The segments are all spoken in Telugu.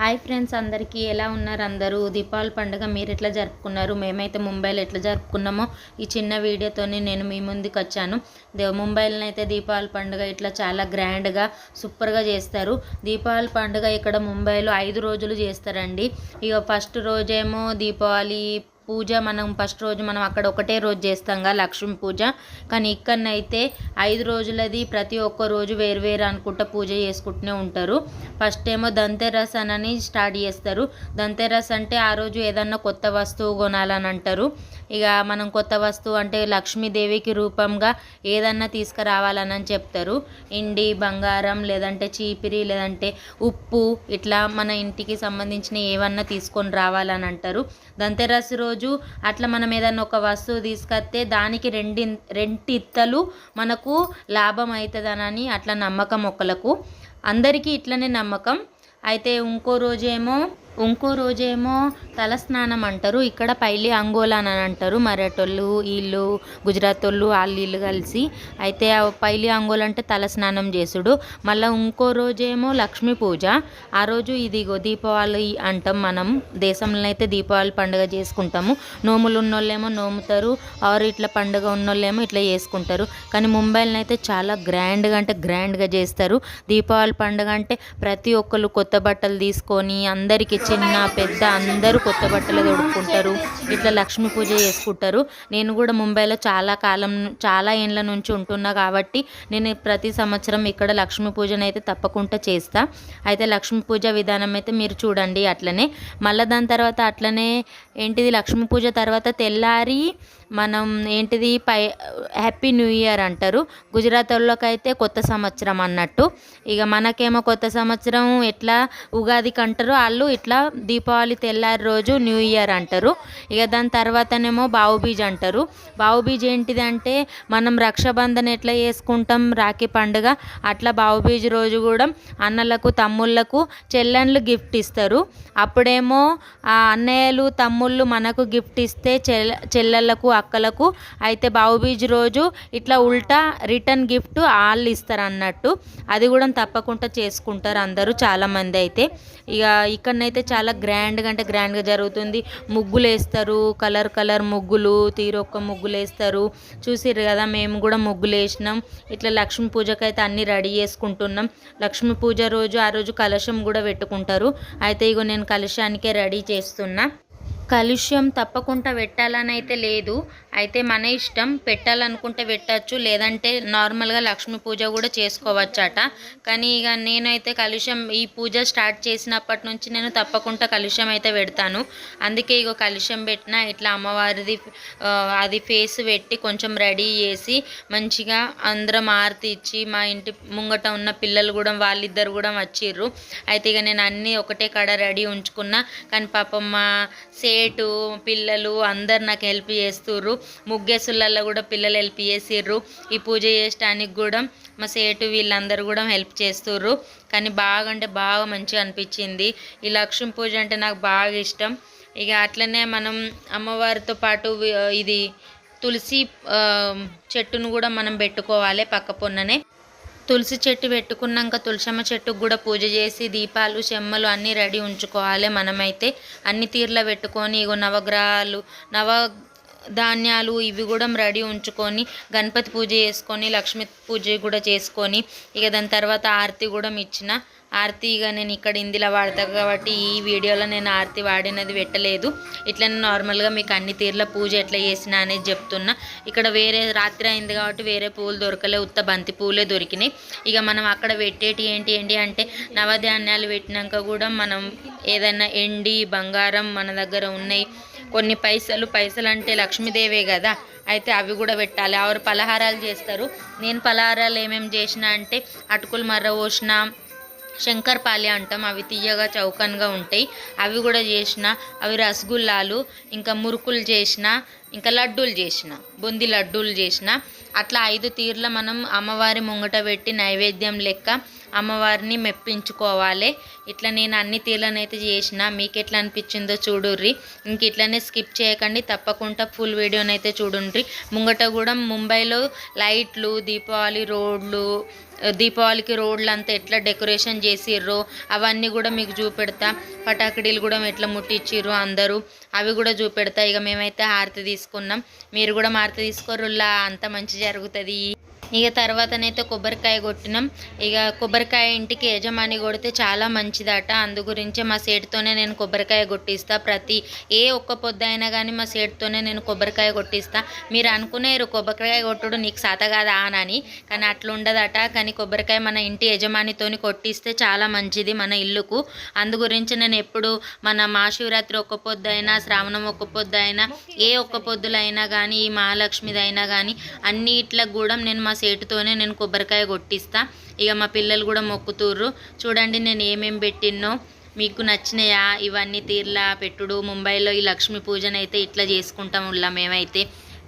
హాయ్ ఫ్రెండ్స్ అందరికీ ఎలా ఉన్నారు అందరూ? దీపావళి పండుగ మీరు ఎట్లా జరుపుకున్నారు? మేమైతే ముంబైలో ఎట్లా జరుపుకున్నామో ఈ చిన్న వీడియోతోనే నేను మీ ముందుకు వచ్చాను. ముంబైలో అయితే దీపావళి పండుగ ఇట్లా చాలా గ్రాండ్గా సూపర్గా చేస్తారు. దీపావళి పండుగ ఇక్కడ ముంబైలో ఐదు రోజులు చేస్తారండి. ఇక ఫస్ట్ రోజేమో దీపావళి పూజ మనం ఫస్ట్ రోజు మనం అక్కడ ఒకటే రోజు చేస్తాంగా లక్ష్మీ పూజ. కానీ ఇక్కడనైతే ఐదు రోజులది ప్రతి ఒక్క రోజు వేరు వేరు అనుకుంటా పూజ చేసుకుంటూనే ఉంటారు. ఫస్ట్ ఏమో దంతెరస్ అని స్టార్ట్ చేస్తారు. దంతెరస్ అంటే ఆ రోజు ఏదన్నా కొత్త వస్తువు కొనాలని అంటారు. ఇక మనం కొత్త వస్తువు అంటే లక్ష్మీదేవికి రూపంగా ఏదన్నా తీసుకురావాలని అని చెప్తారు. ఇండి బంగారం లేదంటే చీపిరి లేదంటే ఉప్పు ఇట్లా మన ఇంటికి సంబంధించిన ఏమన్నా తీసుకొని రావాలని అంటారు. దంతెరస్ రోజు రోజు అట్లా మనం ఏదన్నా ఒక వస్తువు తీసుకొస్తే దానికి రెండి రెంటిత్తలు మనకు లాభం అవుతుందనని అట్లా నమ్మకం ఒకలకు. అందరికీ ఇట్లనే నమ్మకం. అయితే ఇంకో రోజేమో ఇంకో రోజేమో తలస్నానం అంటారు ఇక్కడ పైలి అంగోలాన్ అని అంటారు మరాఠోళ్ళు వీళ్ళు గుజరాత్ వాళ్ళు వాళ్ళు వీళ్ళు కలిసి అయితే పైలి అంగోల్ అంటే తలస్నానం చేసుడు. మళ్ళీ ఇంకో రోజేమో లక్ష్మీ పూజ. ఆ రోజు ఇదిగో దీపావళి అంటాం మనం. దేశంలో అయితే దీపావళి పండుగ చేసుకుంటాము. నోములు ఉన్నోళ్ళేమో నోముతారు ఆరు ఇట్లా పండుగ ఉన్నోళ్ళేమో ఇట్లా చేసుకుంటారు. కానీ ముంబైలో అయితే చాలా గ్రాండ్గా అంటే గ్రాండ్గా చేస్తారు. దీపావళి పండుగ అంటే ప్రతి ఒక్కరు కొత్త బట్టలు తీసుకొని అందరికి చిన్న పెద్ద అందరూ కొత్త బట్టలు తొడుక్కుంటారు. ఇట్లా లక్ష్మీ పూజ చేసుకుంటారు. నేను కూడా ముంబైలో చాలా కాలం చాలా ఏండ్ల నుంచి ఉంటున్నా కాబట్టి నేను ప్రతి సంవత్సరం ఇక్కడ లక్ష్మీ పూజను అయితే తప్పకుండా చేస్తా. అయితే లక్ష్మీ పూజ విధానం అయితే మీరు చూడండి అట్లనే. మళ్ళీ దాని తర్వాత అట్లనే ఏంటిది? లక్ష్మీ పూజ తర్వాత తెల్లారి మనం ఏంటిది పై హ్యాపీ న్యూ ఇయర్ అంటారు. గుజరాత్ వాళ్ళకైతే కొత్త సంవత్సరం అన్నట్టు. ఇక మనకేమో కొత్త సంవత్సరం ఎట్లా ఉగాదికి అంటారు వాళ్ళు ఇట్లా దీపావళి తెల్లారి రోజు న్యూ ఇయర్ అంటారు. ఇక దాని తర్వాతనేమో బావుబీజ్ అంటారు. బావుబీజ్ ఏంటిది అంటే మనం రక్షాబంధన్ ఎట్లా చేసుకుంటాం రాఖీ పండుగ అట్లా బావుబీజ్ రోజు కూడా అన్నలకు తమ్ముళ్ళకు చెల్లెళ్ళు గిఫ్ట్ ఇస్తారు. అప్పుడేమో ఆ అన్నయ్యలు తమ్ముళ్ళు మనకు గిఫ్ట్ ఇస్తే చెల్ల చెల్లెళ్ళకు అక్కలకు. అయితే బావుబీజ్ రోజు ఇట్లా ఉల్టా రిటర్న్ గిఫ్ట్ వాళ్ళు ఇస్తారు అన్నట్టు అది కూడా తప్పకుండా చేసుకుంటారు అందరూ చాలామంది అయితే. ఇక ఇక్కడనైతే చాలా గ్రాండ్గా అంటే గ్రాండ్గా జరుగుతుంది. ముగ్గులు వేస్తారు కలర్ కలర్ ముగ్గులు తీరొక్క ముగ్గులు వేస్తారు. చూసిర్రు కదా మేము కూడా ముగ్గులు వేసినాం. ఇట్లా లక్ష్మీ పూజకి అయితే అన్నీ రెడీ చేసుకుంటున్నాం. లక్ష్మీ పూజ రోజు ఆ రోజు కలశం కూడా పెట్టుకుంటారు. అయితే ఇగో నేను కలశానికే రెడీ చేస్తున్నా. కలుష్యం తప్పకుండా పెట్టాలని అయితే లేదు. అయితే మన ఇష్టం పెట్టాలనుకుంటే పెట్టచ్చు లేదంటే నార్మల్గా లక్ష్మీ పూజ కూడా చేసుకోవచ్చట. కానీ ఇక నేనైతే కలుష్యం ఈ పూజ స్టార్ట్ చేసినప్పటి నుంచి నేను తప్పకుండా కలుష్యం అయితే పెడతాను. అందుకే ఇగో కలుష్యం పెట్టిన ఇట్లా అమ్మవారిది అది ఫేస్ పెట్టి కొంచెం రెడీ చేసి మంచిగా అందరం ఆరతి ఇచ్చి మా ఇంటి ముంగట ఉన్న పిల్లలు కూడా వాళ్ళిద్దరు కూడా వచ్చిర్రు. అయితే ఇక నేను అన్నీ ఒకటే కాడ రెడీ ఉంచుకున్నా. కానీ పాపం మా సేటు పిల్లలు అందరు నాకు హెల్ప్ చేస్తుర్రు. ముగ్గేసులలో కూడా పిల్లలు హెల్ప్ చేసిర్రు. ఈ పూజ చేయడానికి కూడా మా సేటు వీళ్ళందరూ కూడా హెల్ప్ చేస్తుర్రు. కానీ బాగా అంటే బాగా మంచిగా అనిపించింది. ఈ లక్ష్మీ పూజ అంటే నాకు బాగా ఇష్టం. ఇక అట్లనే మనం అమ్మవారితో పాటు ఇది తులసి చెట్టును కూడా మనం పెట్టుకోవాలి పక్క పొన్ననే. తులసి చెట్టు పెట్టుకున్నాక తులసమ్మ చెట్టుకు కూడా పూజ చేసి దీపాలు చెమ్మలు అన్నీ రెడీ ఉంచుకోవాలి మనమైతే. అన్ని తీర్ల పెట్టుకొని ఇగో నవగ్రహాలు నవ ధాన్యాలు ఇవి కూడా రెడీ ఉంచుకొని గణపతి పూజ చేసుకొని లక్ష్మీ పూజ కూడా చేసుకొని ఇక దాని తర్వాత ఆరతి కూడా ఇచ్చిన ఆర్తి ఇక నేను ఇక్కడ ఇందులో వాడతా కాబట్టి ఈ వీడియోలో నేను ఆరతి వాడినది పెట్టలేదు. ఇట్లనే నార్మల్గా మీకు అన్ని తీర్ల పూజ ఎట్లా చేసిన అనేది చెప్తున్నా. ఇక్కడ వేరే రాత్రి అయింది కాబట్టి వేరే పూలు దొరకలే ఉత్త బంతి పూలే దొరికినాయి. ఇక మనం అక్కడ పెట్టేటి ఏంటి ఏంటి అంటే నవధాన్యాలు పెట్టినాక కూడా మనం ఏదైనా ఎండి బంగారం మన దగ్గర ఉన్నాయి. కొన్ని పైసలు పైసలు అంటే లక్ష్మీదేవే కదా. అయితే అవి కూడా పెట్టాలి. ఎవరు పలహారాలు చేస్తారు. నేను పలహారాలు ఏమేమి చేసిన అంటే అటుకులు మర్ర పోసిన శంకర్పాలె అంటాం అవి తీయగా చౌకన్గా ఉంటాయి. అవి కూడా చేసిన అవి రసగుల్లాలు ఇంకా మురుకులు చేసిన ఇంకా లడ్డూలు చేసిన బూందీ లడ్డూలు చేసిన. అట్లా ఐదు తీర్ల మనం అమ్మవారి ముంగట పెట్టి నైవేద్యం లెక్క అమ్మవారిని మెప్పించుకోవాలి. ఇట్లా నేను అన్ని తీర్లనైతే చేసిన. మీకు ఎట్లా అనిపించిందో చూడుర్రి. ఇంక ఇట్లనే స్కిప్ చేయకండి. తప్పకుండా ఫుల్ వీడియోనైతే చూడుండ్రి. ముంగట కూడా ముంబైలో లైట్లు దీపావళి రోడ్లు దీపావళికి రోడ్లు అంతా ఎట్లా డెకరేషన్ చేసిర్రో అవన్నీ కూడా మీకు చూపెడతా. పటాకిడీలు కూడా ఎట్లా ముట్టించిర్రు అందరూ అవి కూడా చూపెడతా. ఇక మేమైతే హారతి తీసుకున్నాం. మీరు కూడా హారతి తీసుకోరులా. అంత మంచి జరుగుతుంది. ఇక తర్వాతనైతే కొబ్బరికాయ కొట్టినాం. ఇక కొబ్బరికాయ ఇంటికి యజమాని కొడితే చాలా మంచిదట. అందు గురించి మా సేటుతోనే నేను కొబ్బరికాయ కొట్టిస్తా. ప్రతి ఏ ఒక్క పొద్దు అయినా కానీ మా సేటుతోనే నేను కొబ్బరికాయ కొట్టిస్తా. మీరు అనుకునేరు కొబ్బరికాయ కొట్టుడు నీకు సాత కాదా అని కానీ అట్లా ఉండదట. కానీ కొబ్బరికాయ మన ఇంటి యజమానితోని కొట్టిస్తే చాలా మంచిది మన ఇల్లుకు. అందు గురించి నేను ఎప్పుడు మన మహాశివరాత్రి ఒక్క పొద్దు అయినా శ్రావణం ఒక్క పొద్దు అయినా ఏ ఒక్క పొద్దులైనా కానీ ఈ మహాలక్ష్మిదైనా కానీ అన్నిట్లకు కూడా నేను మా సేటుతోనే నేను కొబ్బరికాయ కొట్టిస్తా. ఇక మా పిల్లలు కూడా మొక్కుతుర్రు. చూడండి నేను ఏమేమి పెట్టినో మీకు నచ్చినాయా? ఇవన్నీ తీర్లా పెట్టుడు. ముంబైలో ఈ లక్ష్మీ పూజనైతే ఇట్లా చేసుకుంటాం ఉల్లా మేమైతే.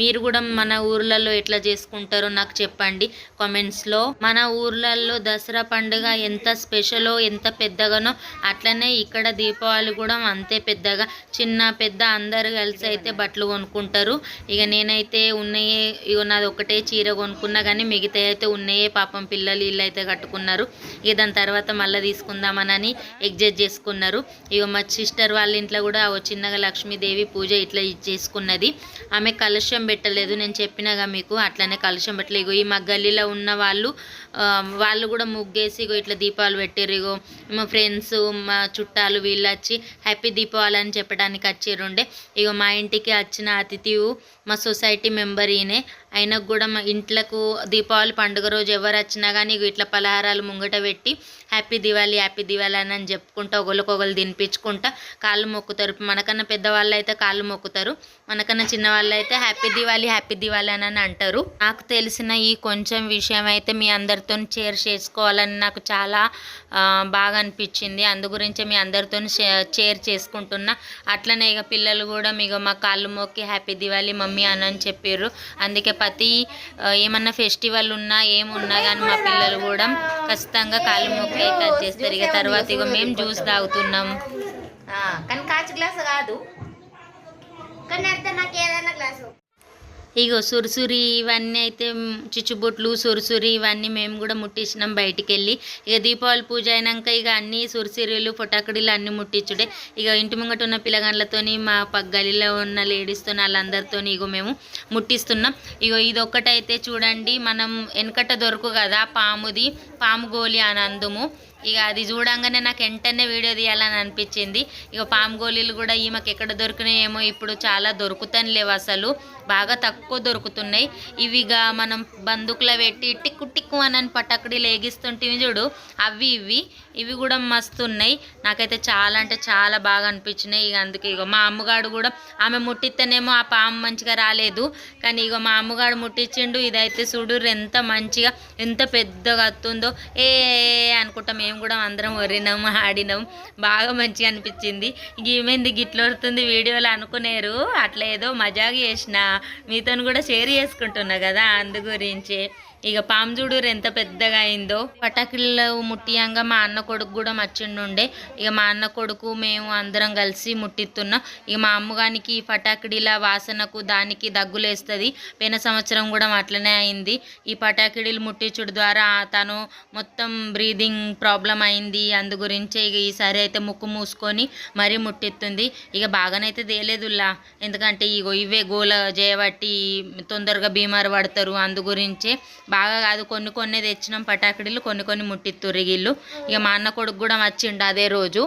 మీరు కూడా మన ఊర్లలో ఎట్లా చేసుకుంటారో నాకు చెప్పండి కామెంట్స్లో. మన ఊర్లలో దసరా పండుగ ఎంత స్పెషలో ఎంత పెద్దగానో అట్లనే ఇక్కడ దీపావళి కూడా అంతే పెద్దగా. చిన్న పెద్ద అందరు కలిసి అయితే బట్టలు కొనుక్కుంటారు. ఇక నేనైతే ఉన్నాయే ఇక నాది ఒకటే చీర కొనుక్కున్నా కానీ మిగతా అయితే ఉన్నాయే పాపం పిల్లలు ఇల్లు అయితే కట్టుకున్నారు. ఇక దాని తర్వాత మళ్ళీ తీసుకుందామనని ఎగ్జస్ట్ చేసుకున్నారు. ఇక మా సిస్టర్ వాళ్ళ ఇంట్లో కూడా ఓ చిన్నగా లక్ష్మీదేవి పూజ ఇట్లా చేసుకున్నది. ఆమె కలశం పెట్టలేదు నేను చెప్పినాగా మీకు అట్లనే కలుషం పెట్టలేదు. ఇగో ఈ మా గల్లీలో ఉన్న వాళ్ళు వాళ్ళు కూడా ముగ్గేసి ఇగో ఇట్లా దీపాలు పెట్టారు ఇగో మా ఫ్రెండ్స్ మా చుట్టాలు వీళ్ళు వచ్చి హ్యాపీ దీపావళి అని చెప్పడానికి వచ్చిర్రుండే ఇగో మా ఇంటికి వచ్చిన అతిథి మా సొసైటీ మెంబర్ ఈయనే ఆయనకు కూడా మా ఇంట్లకు దీపావళి పండుగ రోజు ఎవరు వచ్చినా కానీ ఇట్లా పలహారాలు ముంగట పెట్టి హ్యాపీ దివాళీ హ్యాపీ దివాళీ అని అని చెప్పుకుంటా ఒకరికొకరు తినిపించుకుంటా కాళ్ళు మొక్కుతారు. మనకన్నా పెద్దవాళ్ళు అయితే కాళ్ళు మొక్కుతారు. మనకన్నా చిన్న వాళ్ళు అయితే హ్యాపీ దివాళీ హ్యాపీ దివాళీ అని అంటారు. నాకు తెలిసిన ఈ కొంచెం విషయం అయితే మీ అందరితో షేర్ చేసుకోవాలని నాకు చాలా బాగా అనిపించింది. అందు గురించి మీ అందరితో షేర్ చేసుకుంటున్నా. అట్లనే ఇక పిల్లలు కూడా మీకు మా కాళ్ళు మొక్కి హ్యాపీ దివాళీ మమ్మీ అని అని చెప్పారు అందుకే ప్రతి ఏమన్నా ఫెస్టివల్ ఉన్నా ఏమున్నా కానీ మా పిల్లలు కూడా ఖచ్చితంగా కాళ్ళు మొక్కి అయితే చేస్తారు ఇక తర్వాత ఇక మేము జ్యూస్ తాగుతున్నాం. కానీ కాచి గ్లాస్ కాదు. కానీ అర్థం నాకు ఏదైనా గ్లాసు. ఇగో సురుసురి ఇవన్నీ అయితే చిచ్చుబొట్లు సురుసురి ఇవన్నీ మేము కూడా ముట్టించినాం బయటికి వెళ్ళి ఇక దీపావళి పూజ అయినాక ఇక అన్ని సురుసిరీలు పొటాకుడీలు అన్ని ముట్టించుడే. ఇక ఇంటి ముంగట ఉన్న పిల్లగాండ్లతోని మా పక్క గలీలో ఉన్న లేడీస్తో వాళ్ళందరితోని ఇగో మేము ముట్టిస్తున్నాం. ఇగో ఇది ఒక్కటైతే చూడండి మనం వెనకట దొరకు కదా పాముది పాము గోలి ఆనందము. ఇక అది చూడంగానే నాకు వెంటనే వీడియో తీయాలని అనిపించింది. ఇక పాము గోళీలు కూడా ఈమెకి ఎక్కడ దొరికినాయేమో ఇప్పుడు చాలా దొరుకుతాను లేవు అసలు. బాగా తక్కువ దొరుకుతున్నాయి. ఇవి ఇక మనం బందుకులో పెట్టి టిక్కు టిక్కు అని పటాకుడి లేగిస్తుంటివి చూడు. అవి ఇవి. ఇవి కూడా మస్తు ఉన్నాయి నాకైతే చాలా అంటే చాలా బాగా అనిపించినాయి. ఇక అందుకే ఇగో మా అమ్మగాడు కూడా ఆమె ముట్టిస్తేనేమో ఆ పాము మంచిగా రాలేదు. కానీ ఇగో మా అమ్మగాడు ముట్టించిండు. ఇదైతే చూడు ఎంత మంచిగా ఎంత పెద్దగా వస్తుందో. ఏ అనుకుంటాం. మేము కూడా అందరం వరినాం ఆడినాం. బాగా మంచిగా అనిపించింది. ఇక ఏమైంది గిట్ల వస్తుంది వీడియోలో అనుకునేరు. అట్లా ఏదో మజాగా చేసిన మీతో కూడా షేర్ చేసుకుంటున్నా కదా అందు గురించి. ఇక పాము చూడురు ఎంత పెద్దగా అయిందో. పటాకులు ముట్టియంగా మా అన్న కొడుకు కూడా మచ్చిండుండే. ఇక మా అన్న కొడుకు మేము అందరం కలిసి ముట్టిస్తున్నాం ఇక మా అమ్మగానికి ఈ పటాకిడిల వాసనకు దానికి దగ్గులేస్తుంది. పోయిన సంవత్సరం కూడా అట్లనే అయింది. ఈ పటాకిడీలు ముట్టించుడు ద్వారా తను మొత్తం బ్రీదింగ్ ప్రాబ్లం అయింది. అందు గురించే ఇక ఈసారి అయితే ముక్కు మూసుకొని మరీ ముట్టిస్తుంది ఇక బాగానైతే తేలేదులా ఎందుకంటే ఇగో ఇవే గోల చేయబట్టి తొందరగా బీమారు పడతారు. అందు గురించే బాగా కాదు. కొన్ని కొన్ని తెచ్చినాం పటాకిడీలు కొన్ని కొన్ని ముట్టిత్తురు వీళ్ళు ఇక మా అన్న కొడుకు కూడా వచ్చిండు అదే రోజు.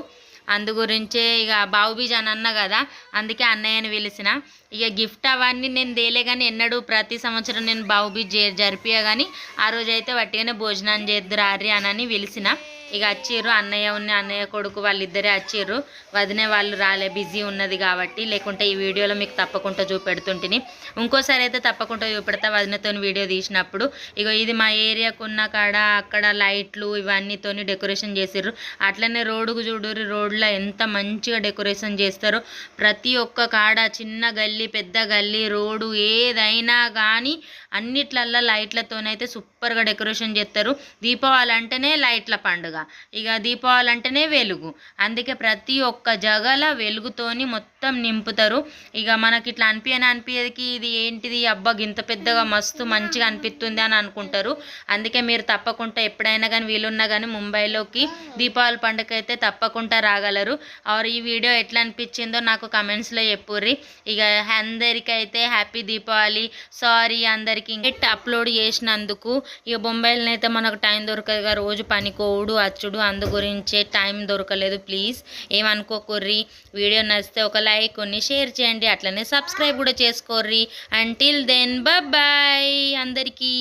అందు గురించే ఇక బావుబీజ్ అని అన్న కదా అందుకే అన్నయ్యని పిలిచిన ఇక గిఫ్ట్ అవన్నీ నేను తేలే కానీ ఎన్నడూ ప్రతి సంవత్సరం నేను బావుబీజ్ జరిపియా కానీ ఆ రోజైతే వట్టిగానే భోజనం చేద్దరు ఆర్య అని పిలిచిన ఇక వచ్చిర్రు అన్నయ్య ఉన్న అన్నయ్య కొడుకు వాళ్ళిద్దరే వచ్చిర్రు వదినే వాళ్ళు రాలే బిజీ ఉన్నది కాబట్టి. లేకుంటే ఈ వీడియోలో మీకు తప్పకుండా చూపెడుతుంటిని. ఇంకోసారి అయితే తప్పకుండా చూపెడతా వదినతో వీడియో తీసినప్పుడు. ఇగో ఇది మా ఏరియాకు ఉన్న కాడ అక్కడ లైట్లు ఇవన్నీతోని డెకరేషన్ చేసిర్రు. అట్లనే రోడ్డుకు చూడుర్రి రోడ్లో ఎంత మంచిగా డెకరేషన్ చేస్తారో. ప్రతి ఒక్క కాడ చిన్న గల్లీ పెద్ద గల్లీ రోడ్డు ఏదైనా కానీ అన్నిట్లల్లో లైట్లతోనైతే సూపర్గా డెకరేషన్ చేస్తారు. దీపావళి అంటేనే లైట్ల పండుగ. ఇక దీపావళి అంటేనే వెలుగు. అందుకే ప్రతి ఒక్క జగల వెలుగుతోని మొత్తం నింపుతారు. ఇక మనకి ఇట్లా అనిపించని అనిపించేదికి ఇది ఏంటిది? అబ్బా ఇంత పెద్దగా మస్తు మంచిగా అనిపిస్తుంది అని అనుకుంటారు. అందుకే మీరు తప్పకుండా ఎప్పుడైనా కానీ వీలున్నా కానీ ముంబైలోకి దీపావళి పండుగ అయితే తప్పకుండా రాగలరు. ఆర్ ఈ వీడియో ఎట్లా అనిపించిందో నాకు కమెంట్స్లో చెప్పుర్రి. ఇక అందరికైతే హ్యాపీ దీపావళి. సారీ అందరికి. ఇంకెట్ అప్లోడ్ చేసినందుకు. ఇక బొంబాయిలో అయితే మనకు టైం దొరకదుగా రోజు పనికోవుడు వచ్చుడు అందు గురించే టైం దొరకలేదు ప్లీజ్. ఏమనుకోకుర్రి? వీడియో నచ్చితే ఒక లైక్ కొన్ని షేర్ చేయండి. అట్లనే సబ్స్క్రైబ్ కూడా చేసుకోర్రి. అంటిల్ దెన్ బాయ్ అందరికీ.